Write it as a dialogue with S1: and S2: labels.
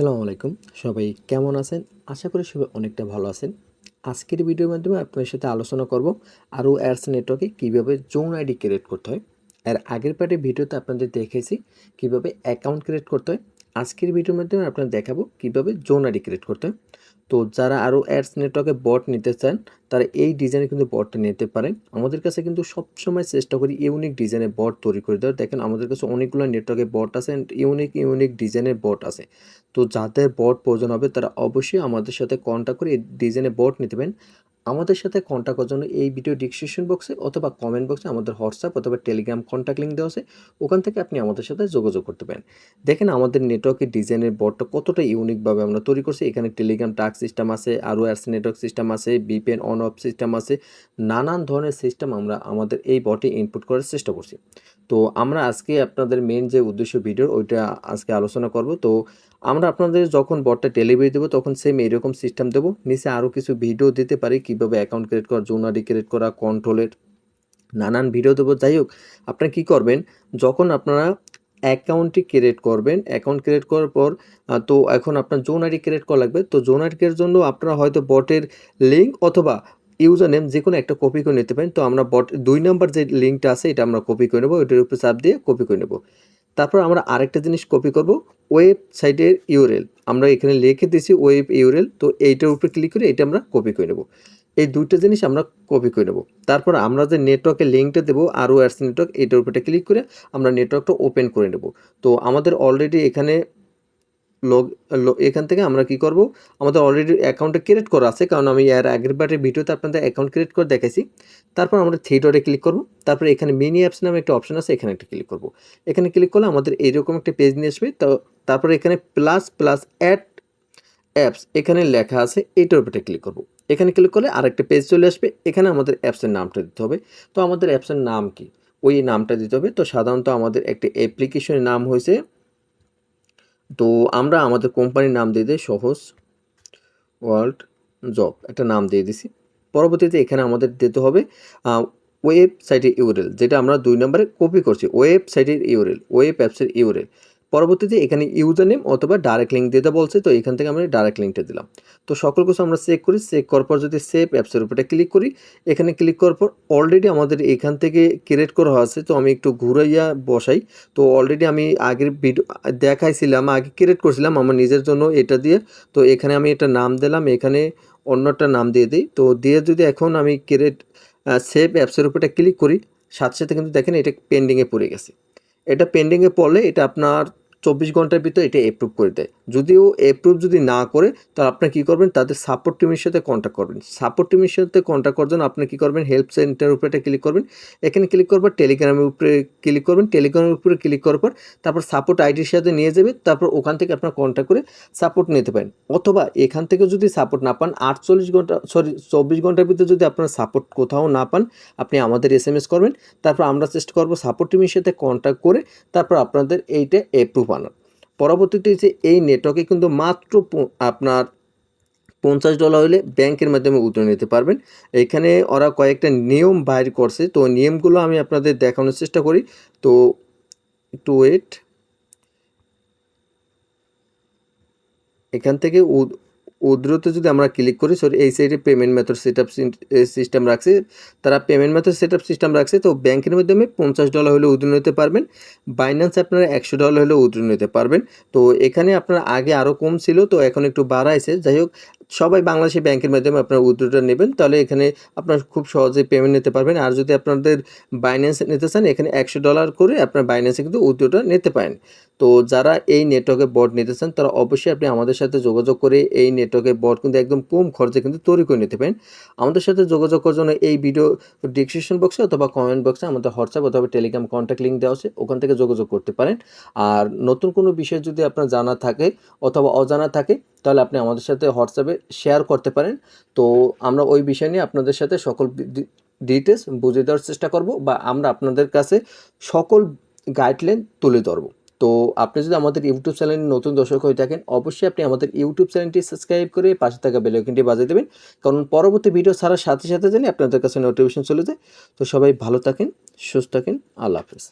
S1: আসসালামু আলাইকুম। সবাই কেমন আছেন? আশা করি সবাই অনেকটা ভালো আছেন। আজকের ভিডিওর মাধ্যমে আপনার সাথে আলোচনা করব আরও অ্যাডস নেটওয়ার্কে কীভাবে জোন আইডি ক্রিয়েট করতে হয়। এর আগের পার্টে ভিডিওতে আপনাদের দেখেছি কীভাবে অ্যাকাউন্ট ক্রিয়েট করতে হয়। আজকের ভিডিওর মাধ্যমে আপনাদের দেখাবো কীভাবে জোন আইডি ক্রিয়েট করতে হয়। তো যারা আরও অ্যাডস নেটওয়ার্কে বট নিতে চান, তারা এই ডিজাইনে কিন্তু বটটা নিতে পারেন। আমাদের কাছে কিন্তু সবসময় চেষ্টা করি ইউনিক ডিজাইনের বট তৈরি করে দেওয়ার। দেখেন, আমাদের কাছে অনেকগুলো নেটওয়ার্কে বট আছে ইউনিক ইউনিক ডিজাইনের বট আছে। তো যাদের বট প্রয়োজন হবে, তারা অবশ্যই আমাদের সাথে কন্ট্যাক্ট করে এই ডিজাইনের বট নিতে পারেন। আমাদের সাথে কন্ট্যাক্ট করার জন্য এই ভিডিও ডিসক্রিপশন বক্সে অথবা কমেন্ট বক্সে আমাদের হোয়াটসঅ্যাপ অথবা টেলিগ্রাম কন্ট্যাক্ট লিঙ্ক দেওয়া আছে। ওখান থেকে আপনি আমাদের সাথে যোগাযোগ করতে পারেন। দেখেন আমাদের নেটওয়ার্কের ডিজাইনের বটটা কতটা ইউনিকভাবে আমরা তৈরি করছি। এখানে টেলিগ্রাম টাক সিস্টেম আছে আরও অ্যাডস নেটওয়ার্ক সিস্টেম আছে বিপেন অন অফ সিস্টেম আছে। নানান ধরনের সিস্টেম আমরা আমাদের এই বটে ইনপুট করার চেষ্টা করছি। তো আমরা আজকে আপনাদের মেন যে উদ্দেশ্য ভিডিওর ওইটা আজকে আলোচনা করব। তো আমরা আপনাদের যখন বটটা ডেলিভারি দেবো, তখন সেম এরকম সিস্টেম দেবো। নিচে আরও কিছু ভিডিও দিতে পারি, কীভাবে অ্যাকাউন্ট ক্রিয়েট করা জোনারি ক্রিয়েট করা কন্ট্রোলের নানান ভিডিও দেবো। যাই হোক, আপনারা কী করবেন, যখন আপনারা অ্যাকাউন্টটি ক্রিয়েট করবেন অ্যাকাউন্ট ক্রিয়েট করার পর তো এখন আপনার জোন আইডি ক্রিয়েট করা লাগবে। তো জোন আইডির জন্য আপনারা হয়তো বটের লিঙ্ক অথবা ইউজার নেম যে কোনো একটা কপি করে নিতে পারেন। তো আমরা বট দুই নম্বর যে লিঙ্কটা আছে, এটা আমরা কপি করে নেব এটার উপরে চাপ দিয়ে কপি করে নেব। তারপর আমরা আরেকটা জিনিস কপি করব ওয়েবসাইটের ইউরেল আমরা এখানে লিখে দিয়েছি ওয়েব ইউরেল তো এইটার উপরে ক্লিক করে এটা আমরা কপি করে নেব। এই দুইটা জিনিস আমরা কপি করে নেব। তারপর আমরা যে নেটওয়ার্কের লিঙ্কটা দেবো আরও অ্যাডস নেটওয়ার্ক এইটার উপরে ক্লিক করে আমরা নেটওয়ার্কটা ওপেন করে নেব। তো আমাদের অলরেডি এখানে লগ এখান থেকে আমরা কি করব? আমাদের অলরেডি অ্যাকাউন্টটা ক্রিয়েট করা আছে, কারণ আমি এর আগের বারের ভিডিওতে আপনাদের অ্যাকাউন্ট ক্রিয়েট করে দেখাইছি। তারপর আমরা ডটে ক্লিক করব, তারপর এখানে মিনি অ্যাপস নামে একটা অপশন আছে, এখানে একটা ক্লিক করব। এখানে ক্লিক করলে আমাদের এইরকম একটা পেজ নিয়ে আসবে, তো তারপর এখানে প্লাস প্লাস অ্যাড অ্যাপস এখানে লেখা আছে এইটার উপরে ক্লিক করব। এখানে ক্লিক করলে আরেকটা পেজ চলে আসবে, এখানে আমাদের অ্যাপসের নামটা দিতে হবে। তো আমাদের অ্যাপসের নাম কি? ওই নামটা দিতে হবে, তো সাধারণত আমাদের একটা অ্যাপ্লিকেশনের নাম হয়েছে তো আমরা আমাদের কোম্পানির নাম দিয়ে দিই সহজ ওয়ার্ল্ড জব একটা নাম দিয়ে দিছি। পরবর্তীতে এখানে আমাদের দিতে হবে ওয়েবসাইটের ইউরেল যেটা আমরা দুই নম্বরে কপি করছি। ওয়েবসাইটের ইউরেল ওয়েব অ্যাপসের ইউরেল পরবর্তীতে এখানে ইউজার নেম অথবা ডাইরেক্ট লিঙ্ক দিতে বলছে, তো এখান থেকে আমরা ডাইরেক্ট লিঙ্কটা দিলাম। তো সকল কিছু আমরা চেক করি। চেক করার পর যদি সেভ অ্যাপসের উপরে ক্লিক করি, এখানে ক্লিক করার পর অলরেডি আমাদের এখান থেকে ক্রিয়েট করা আছে তো আমি একটু ঘুরাইয়া বসাই। তো অলরেডি আমি আগের ভিডিও দেখাইছিলাম, আগে ক্রিয়েট করছিলাম, আমার নিজের জন্য এটা দিয়ে। তো এখানে আমি এটা নাম দিলাম, এখানে অন্যটা নাম দিয়ে দিই। তো দিয়ে যদি এখন আমি ক্রিয়েট সেভ অ্যাপসের উপরে ক্লিক করি, সাথে সাথে কিন্তু দেখেন এটা পেন্ডিংয়ে পড়ে গেছে। এটা পেন্ডিংয়ে পড়লে এটা আপনার চব্বিশ ঘণ্টার ভিতরে এটা অ্যাপ্রুভ করে দেয়। যদিও অ্যাপ্রুভ যদি না করে, তাহলে আপনি কী করবেন? তাদের সাপোর্ট টিমের সাথে কন্ট্যাক্ট করবেন। সাপোর্ট টিমের সাথে কন্ট্যাক্ট করার জন্য আপনি কী করবেন? হেল্প সেন্টারের উপরে একটা ক্লিক করবেন। এখানে ক্লিক করবার টেলিগ্রামের উপরে ক্লিক করবেন। টেলিগ্রামের উপরে ক্লিক করার পর তারপর সাপোর্ট আইডির সাথে নিয়ে যাবে। তারপর ওখান থেকে আপনার কন্ট্যাক্ট করে সাপোর্ট নিতে পারেন। অথবা এখান থেকে যদি সাপোর্ট না পান, আটচল্লিশ ঘণ্টা সরি চব্বিশ ঘণ্টার ভিতরে যদি আপনার সাপোর্ট কোথাও না পান, আপনি আমাদের এস করবেন। তারপর আমরা চেষ্টা করব সাপোর্ট টিমের সাথে কন্ট্যাক্ট করে তারপর আপনাদের এইটা অ্যাপ্রুভ আনার পরবর্তীতে যে এই নেটওয়ার্কে কিন্তু মাত্র আপনার পঞ্চাশ ডলার হলে ব্যাংকের মাধ্যমে উদ্যোগ নিতে পারবেন। এখানে ওরা কয়েকটা নিয়ম বাইর করছে। তো নিয়মগুলো আমি আপনাদের দেখানোর চেষ্টা করি। তো একটু ওয়েট এখান থেকে উদ্রতে যদি আমরা ক্লিক করি সরি এই সাইডে payment method set up system রাখছে, তারা payment method set up system রাখছে, তো ব্যাংকের মাধ্যমে পঞ্চাশ ডলার হলে উদ্রণ নিতে পারবেন বাইন্যান্স আপনারা একশো ডলার হলে উদ্রণ নিতে পারবেন। তো এখানে আপনার আগে আরও কম ছিল, তো এখন একটু বাড়াইছে। যাই হোক সবাই বাংলাদেশি ব্যাংকের মাধ্যমে আপনার উদ্রোটা নেবেন, তাহলে এখানে আপনার খুব সহজে পেমেন্ট নিতে পারবেন। আর যদি আপনাদের বাইন্যান্স নিতে চান, এখানে একশো ডলার করে আপনার বাইন্যান্সে কিন্তু উদ্রোটা নিতে পারেন। তো যারা এই নেটওয়ার্কে বট নিতে চান, তারা অবশ্যই আপনি আমাদের সাথে যোগাযোগ করে এই নেটওয়ার্কে বট কিন্তু একদম কম খরচে কিন্তু তৈরি করে নিতে পারেন। আমাদের সাথে যোগাযোগ করার জন্য এই ভিডিও ডিসক্রিপশন বক্সে অথবা কমেন্ট বক্সে আমাদের হোয়াটসঅ্যাপ অথবা টেলিগ্রাম কন্ট্যাক্ট লিঙ্ক দেওয়া আছে, ওখান থেকে যোগাযোগ করতে পারেন। আর নতুন কোনো বিষয় যদি আপনার জানা থাকে অথবা অজানা থাকে তাহলে আপনি আমাদের সাথে হোয়াটসঅ্যাপে শেয়ার করতে পারেন। তো আমরা ওই বিষয় নিয়ে আপনাদের সাথে সকল ডিটেলস বুঝিয়ে দেওয়ার চেষ্টা করব বা আমরা আপনাদের কাছে সকল গাইডলাইন তুলে ধরবো। তো আপনি যদি আমাদের ইউটিউব চ্যানেলে নতুন দর্শক হয়ে থাকেন, অবশ্যই আপনি আমাদের ইউটিউব চ্যানেলটি সাবস্ক্রাইব করে পাশে থাকা বেলাইকনটি বাজিয়ে দেবেন। কারণ পরবর্তী ভিডিও ছাড়ার সাথে সাথে জানি আপনাদের কাছে নোটিফিকেশন চলে যায়। তো সবাই ভালো থাকেন, সুস্থ থাকেন, আল্লাহ হাফেজ।